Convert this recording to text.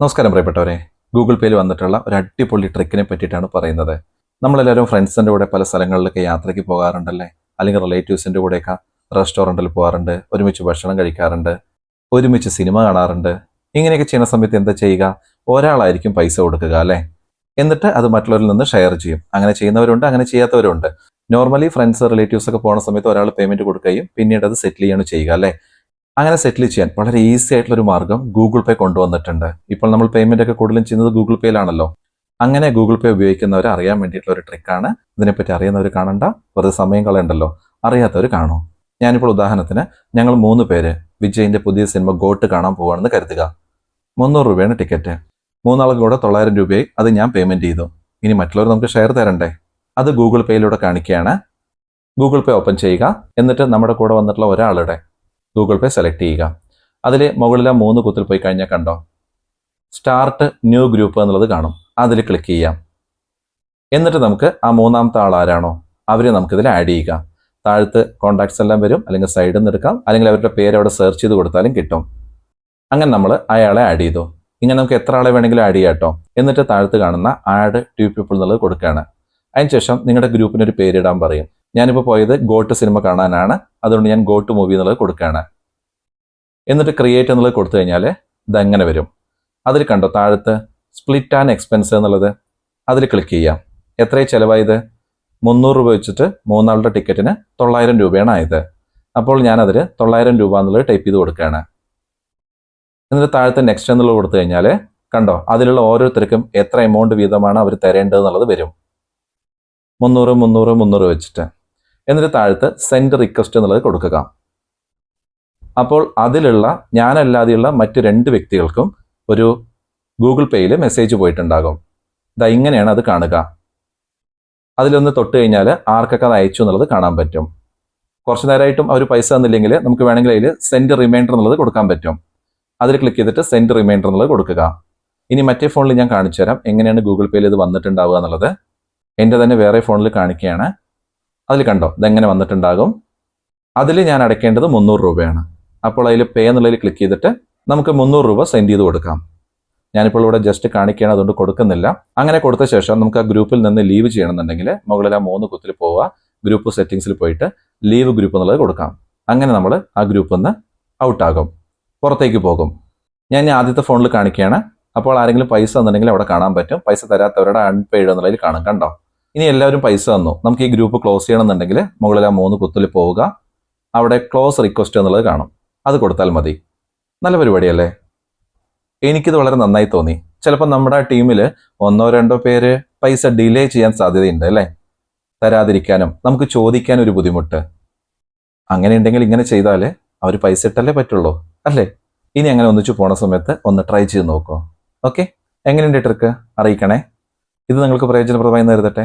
നമസ്കാരം പ്രിയപ്പെട്ടവരെ. ഗൂഗിൾ പേയിൽ വന്നിട്ടുള്ള ഒരു അടിപൊളി ട്രിക്കിനെ പറ്റിയിട്ടാണ് പറയുന്നത്. നമ്മളെല്ലാവരും ഫ്രണ്ട്സിന്റെ കൂടെ പല സ്ഥലങ്ങളിലൊക്കെ യാത്രയ്ക്ക് പോകാറുണ്ടല്ലേ? അല്ലെങ്കിൽ റിലേറ്റീവ്സിന്റെ കൂടെയൊക്കെ റെസ്റ്റോറന്റിൽ പോകാറുണ്ട് ഒരുമിച്ച് ഭക്ഷണം കഴിക്കാറുണ്ട് ഒരുമിച്ച് സിനിമ കാണാറുണ്ട്. ഇങ്ങനെയൊക്കെ ചെയ്യുന്ന സമയത്ത് എന്താ ചെയ്യുക? ഒരാളായിരിക്കും പൈസ കൊടുക്കുക അല്ലേ? എന്നിട്ട് അത് മറ്റുള്ളവരിൽ നിന്ന് ഷെയർ ചെയ്യും. അങ്ങനെ ചെയ്യുന്നവരുണ്ട് അങ്ങനെ ചെയ്യാത്തവരുണ്ട്. നോർമലി ഫ്രണ്ട്സ് റിലേറ്റീവ്സ് ഒക്കെ പോകുന്ന സമയത്ത് ഒരാൾ പേയ്മെന്റ് കൊടുക്കുകയും പിന്നീട് അത് സെറ്റിൽ ചെയ്യാണ് ചെയ്യുക അല്ലേ? അങ്ങനെ സെറ്റിൽ ചെയ്യാൻ വളരെ ഈസി ആയിട്ടുള്ള ഒരു മാർഗം ഗൂഗിൾ പേ കൊണ്ടുവന്നിട്ടുണ്ട്. ഇപ്പോൾ നമ്മൾ പേയ്മെന്റ് ഒക്കെ കൂടുതലും ചെയ്യുന്നത് ഗൂഗിൾ പേയിലാണല്ലോ അങ്ങനെ ഗൂഗിൾ പേ ഉപയോഗിക്കുന്നവർ അറിയാൻ വേണ്ടിയിട്ടുള്ള ഒരു ട്രിക്കാണ് ഇതിനെപ്പറ്റി അറിയുന്നവർ കാണണ്ട. വെറുതെ സമയം കളയണ്ടല്ലോ. അറിയാത്തവർ കാണൂ. ഞാനിപ്പോൾ ഉദാഹരണത്തിന് ഞങ്ങൾ മൂന്ന് പേര് വിജയിന്റെ പുതിയ സിനിമ ഗോട്ട് കാണാൻ പോവുകയാണെന്ന് കരുതുക. മുന്നൂറ് രൂപയാണ് ടിക്കറ്റ് മൂന്നാളും കൂടെ തൊള്ളായിരം രൂപയായി അത് ഞാൻ പേയ്മെന്റ് ചെയ്തു. ഇനി മറ്റുള്ളവർ നമുക്ക് ഷെയർ തരണ്ടേ? അത് ഗൂഗിൾ പേയിലൂടെ കാണിക്കുകയാണ്. ഗൂഗിൾ പേ ഓപ്പൺ ചെയ്യുക. എന്നിട്ട് നമ്മുടെ കൂടെ വന്നിട്ടുള്ള ഒരാളുടെ ഗൂഗിൾ പേ സെലക്ട് ചെയ്യുക. അതിൽ മുകളിലെ മൂന്ന് കുത്തിൽ പോയി കഴിഞ്ഞാൽ കണ്ടോ? സ്റ്റാർട്ട് ന്യൂ ഗ്രൂപ്പ് എന്നുള്ളത് കാണും. അതിൽ ക്ലിക്ക് ചെയ്യാം. എന്നിട്ട് നമുക്ക് ആ മൂന്നാമത്തെ ആൾ ആരാണോ അവരെ നമുക്കിതിൽ ആഡ് ചെയ്യുക. താഴത്ത് കോൺടാക്ട്സ് എല്ലാം വരും അല്ലെങ്കിൽ സൈഡിൽ നിന്ന് എടുക്കാം അല്ലെങ്കിൽ അവരുടെ പേര് അവിടെ സെർച്ച് ചെയ്ത് കൊടുത്താലും കിട്ടും. അങ്ങനെ നമ്മൾ അയാളെ ആഡ് ചെയ്തു. ഇങ്ങനെ നമുക്ക് എത്ര ആളെ വേണമെങ്കിലും ആഡ് ചെയ്യാം കേട്ടോ എന്നിട്ട് താഴത്ത് കാണുന്ന ആഡ് ടു പീപ്പിൾ എന്നുള്ളത് കൊടുക്കുകയാണ്. അതിനുശേഷം നിങ്ങളുടെ ഗ്രൂപ്പിനൊരു പേരിടാൻ പറയും. ഞാനിപ്പോൾ പോയത് ഗോട്ട് സിനിമ കാണാനാണ്. അതുകൊണ്ട് ഞാൻ ഗോട്ട് മൂവി എന്നുള്ളത് കൊടുക്കുകയാണ്. എന്നിട്ട് ക്രിയേറ്റ് എന്നുള്ളത് കൊടുത്തു കഴിഞ്ഞാൽ ഇതെങ്ങനെ വരും. അതിൽ കണ്ടോ? താഴത്ത് സ്പ്ലിറ്റ് ആൻഡ് എക്സ്പെൻസ് എന്നുള്ളത് അതിൽ ക്ലിക്ക് ചെയ്യാം. എത്രയും ചിലവായത്? മുന്നൂറ് രൂപ വെച്ചിട്ട് മൂന്നാളുടെ ടിക്കറ്റിന് തൊള്ളായിരം രൂപയാണ് ആയത്. അപ്പോൾ ഞാനതിൽ തൊള്ളായിരം രൂപ എന്നുള്ളത് ടൈപ്പ് ചെയ്ത് കൊടുക്കുകയാണ്. എന്നിട്ട് താഴത്തെ നെക്സ്റ്റ് എന്നുള്ളത് കൊടുത്തു കഴിഞ്ഞാൽ കണ്ടോ? അതിലുള്ള ഓരോരുത്തർക്കും എത്ര എമൗണ്ട് വീതമാണ് അവർ തരേണ്ടത് എന്നുള്ളത് വരും. മുന്നൂറ് മുന്നൂറ് മുന്നൂറ് വെച്ചിട്ട്. എന്നിട്ട് താഴത്ത് സെൻഡ് റിക്വസ്റ്റ് എന്നുള്ളത് കൊടുക്കുക. അപ്പോൾ അതിലുള്ള ഞാനല്ലാതെയുള്ള മറ്റ് രണ്ട് വ്യക്തികൾക്കും ഒരു ഗൂഗിൾ പേയിൽ മെസ്സേജ് പോയിട്ടുണ്ടാകും. ഇതാ ഇങ്ങനെയാണ് അത് കാണുക. അതിലൊന്ന് തൊട്ട് കഴിഞ്ഞാൽ ആർക്കൊക്കെ അത് അയച്ചു എന്നുള്ളത് കാണാൻ പറ്റും. കുറച്ച് നേരമായിട്ടും അവർ പൈസ തന്നില്ലെങ്കിൽ നമുക്ക് വേണമെങ്കിൽ അതിൽ സെൻഡ് റിമൈൻഡർ എന്നുള്ളത് കൊടുക്കാൻ പറ്റും. അതിൽ ക്ലിക്ക് ചെയ്തിട്ട് സെൻഡ് റിമൈൻഡർ എന്നുള്ളത് കൊടുക്കുക. ഇനി മറ്റേ ഫോണിൽ ഞാൻ കാണിച്ചു തരാം എങ്ങനെയാണ് ഗൂഗിൾ പേയിൽ ഇത് വന്നിട്ടുണ്ടാവുക എന്നുള്ളത്. എന്റെ തന്നെ വേറെ ഫോണിൽ കാണിക്കുകയാണ്. അതിൽ കണ്ടോ? ഇതെങ്ങനെ വന്നിട്ടുണ്ടാകും? അതിൽ ഞാൻ അടയ്ക്കേണ്ടത് മുന്നൂറ് രൂപയാണ്. അപ്പോൾ അതിൽ പേ എന്നുള്ളതിൽ ക്ലിക്ക് ചെയ്തിട്ട് നമുക്ക് മുന്നൂറ് രൂപ സെൻഡ് ചെയ്ത് കൊടുക്കാം. ഞാനിപ്പോൾ ഇവിടെ ജസ്റ്റ് കാണിക്കുകയാണ് അതുകൊണ്ട് കൊടുക്കുന്നില്ല. അങ്ങനെ കൊടുത്ത ശേഷം നമുക്ക് ആ ഗ്രൂപ്പിൽ നിന്ന് ലീവ് ചെയ്യണമെന്നുണ്ടെങ്കിൽ മുകളിൽ ആ മൂന്ന് കുത്തിൽ പോവുക. ഗ്രൂപ്പ് സെറ്റിംഗ്സിൽ പോയിട്ട് ലീവ് ഗ്രൂപ്പ് എന്നുള്ളത് കൊടുക്കാം. അങ്ങനെ നമ്മൾ ആ ഗ്രൂപ്പിൽ നിന്ന് ഔട്ടാകും പുറത്തേക്ക് പോകും. ഞാൻ ആദ്യത്തെ ഫോണിൽ കാണിക്കുകയാണ്. അപ്പോൾ ആരെങ്കിലും പൈസ എന്നുണ്ടെങ്കിൽ അവിടെ കാണാൻ പറ്റും. പൈസ തരാത്തവരുടെ അൺപെയ്ഡ് എന്നുള്ളതിൽ കാണും. കണ്ടോ? ഇനി എല്ലാവരും പൈസ തന്നു. നമുക്ക് ഈ ഗ്രൂപ്പ് ക്ലോസ് ചെയ്യണമെന്നുണ്ടെങ്കിൽ മുകളിൽ ആ മൂന്ന് കുത്തിൽ പോവുക. അവിടെ ക്ലോസ് റിക്വസ്റ്റ് എന്നുള്ളത് കാണും. അത് കൊടുത്താൽ മതി. നല്ല പരിപാടിയല്ലേ? എനിക്കിത് വളരെ നന്നായി തോന്നി. ചിലപ്പോൾ നമ്മുടെ ടീമിൽ ഒന്നോ രണ്ടോ പേര് പൈസ ഡിലേ ചെയ്യാൻ സാധ്യതയുണ്ട് അല്ലേ? തരാതിരിക്കാനും നമുക്ക് ചോദിക്കാനും ഒരു ബുദ്ധിമുട്ട്. അങ്ങനെ ഉണ്ടെങ്കിൽ ഇങ്ങനെ ചെയ്താൽ അവർ പൈസ ഇട്ടല്ലേ പറ്റുള്ളൂ അല്ലേ? ഇനി അങ്ങനെ ഒന്നിച്ചു പോണ സമയത്ത് ഒന്ന് ട്രൈ ചെയ്ത് നോക്കൂ. ഓക്കെ എങ്ങനെയുണ്ട് ട്രിക്ക് അറിയിക്കണേ? ഇത് നിങ്ങൾക്ക് പ്രയോജനപ്രദമായി നേരിടട്ടെ